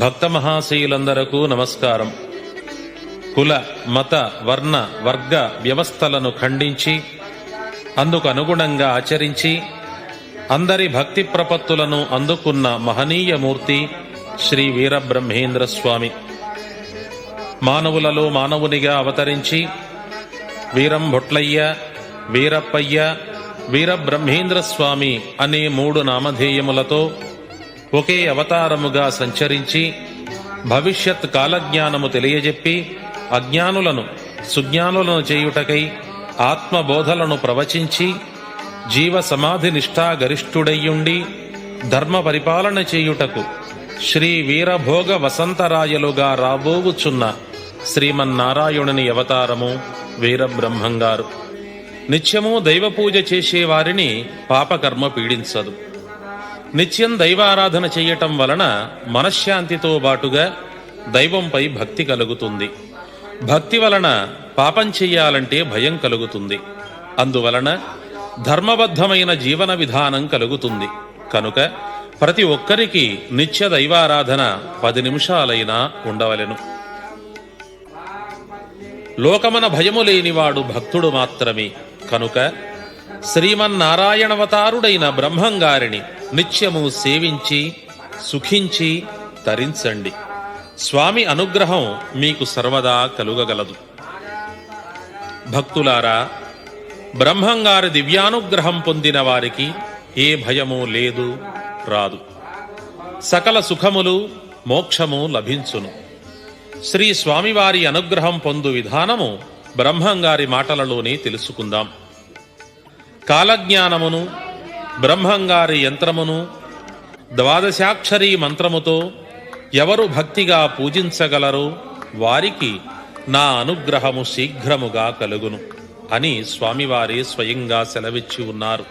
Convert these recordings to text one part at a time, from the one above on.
భక్త మహాశయులందరకు నమస్కారం. కుల మత వర్ణ వర్గ వ్యవస్థలను ఖండించి అందుకు అనుగుణంగా ఆచరించి అందరి భక్తి ప్రపత్తులను అందుకున్న మహనీయ మూర్తి శ్రీ వీరబ్రహ్మేంద్ర స్వామి మానవులలో మానవునిగా అవతరించి వీరం భొట్లయ్య వీరప్పయ్య వీరబ్రహ్మేంద్ర స్వామి అనే మూడు నామధేయములతో ఒకే అవతారముగా సంచరించి భవిష్యత్ కాలజ్ఞానము తెలియజెప్పి అజ్ఞానులను సుజ్ఞానులను చేయుటకై ఆత్మబోధలను ప్రవచించి జీవ సమాధి నిష్ఠా గరిష్ఠుడయ్యుండి ధర్మ పరిపాలన చేయుటకు శ్రీ వీరభోగ వసంతరాయలుగా రాబోవుచున్న శ్రీమన్నారాయణుని అవతారము వీరబ్రహ్మంగారు. నిత్యము దైవ పూజ చేసేవారిని పాపకర్మ పీడించదు. నిత్యం దైవారాధన చేయటం వలన మనశ్శాంతితో బాటుగా దైవంపై భక్తి కలుగుతుంది. భక్తి వలన పాపం చెయ్యాలంటే భయం కలుగుతుంది. అందువలన ధర్మబద్ధమైన జీవన విధానం కలుగుతుంది. కనుక ప్రతి ఒక్కరికి నిత్య దైవారాధన పది నిమిషాలైనా ఉండవలెను. లోకమన భయము లేనివాడు భక్తుడు మాత్రమే. కనుక శ్రీమన్నారాయణవతారుడైన బ్రహ్మంగారిని నిత్యము సేవించి సుఖించి తరించండి. స్వామి అనుగ్రహం మీకు సర్వదా కలుగగలదు. భక్తులారా బ్రహ్మంగారి దివ్యానుగ్రహం పొందిన వారికి ఏ భయము లేదు రాదు. సకల సుఖములు మోక్షము లభించును. శ్రీ స్వామివారి అనుగ్రహం పొందు విధానము బ్రహ్మంగారి మాటలలోనే తెలుసుకుందాం. కాలజ్ఞానమును బ్రహ్మంగారి యంత్రమును ద్వాదశాక్షరీ మంత్రముతో ఎవరు భక్తిగా పూజించగలరో వారికి నా అనుగ్రహము శీఘ్రముగా కలుగును అని స్వామివారే స్వయంగా సెలవిచ్చి ఉన్నారు.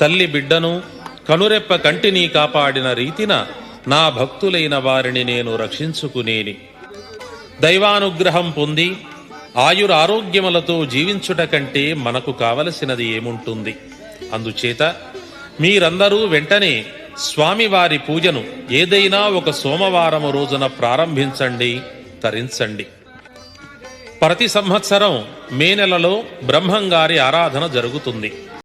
తల్లి బిడ్డను కనురెప్ప కంటిని కాపాడిన రీతిన నా భక్తులైన వారిని నేను రక్షించుకునేని. దైవానుగ్రహం పొంది ఆయురారోగ్యములతో జీవించుట కంటే మనకు కావలసినది ఏముంటుంది? అందుచేత మీరందరూ వెంటనే స్వామివారి పూజను ఏదైనా ఒక సోమవారము రోజున ప్రారంభించండి తరించండి. ప్రతి సంవత్సరం మే నెలలో బ్రహ్మంగారి ఆరాధన జరుగుతుంది.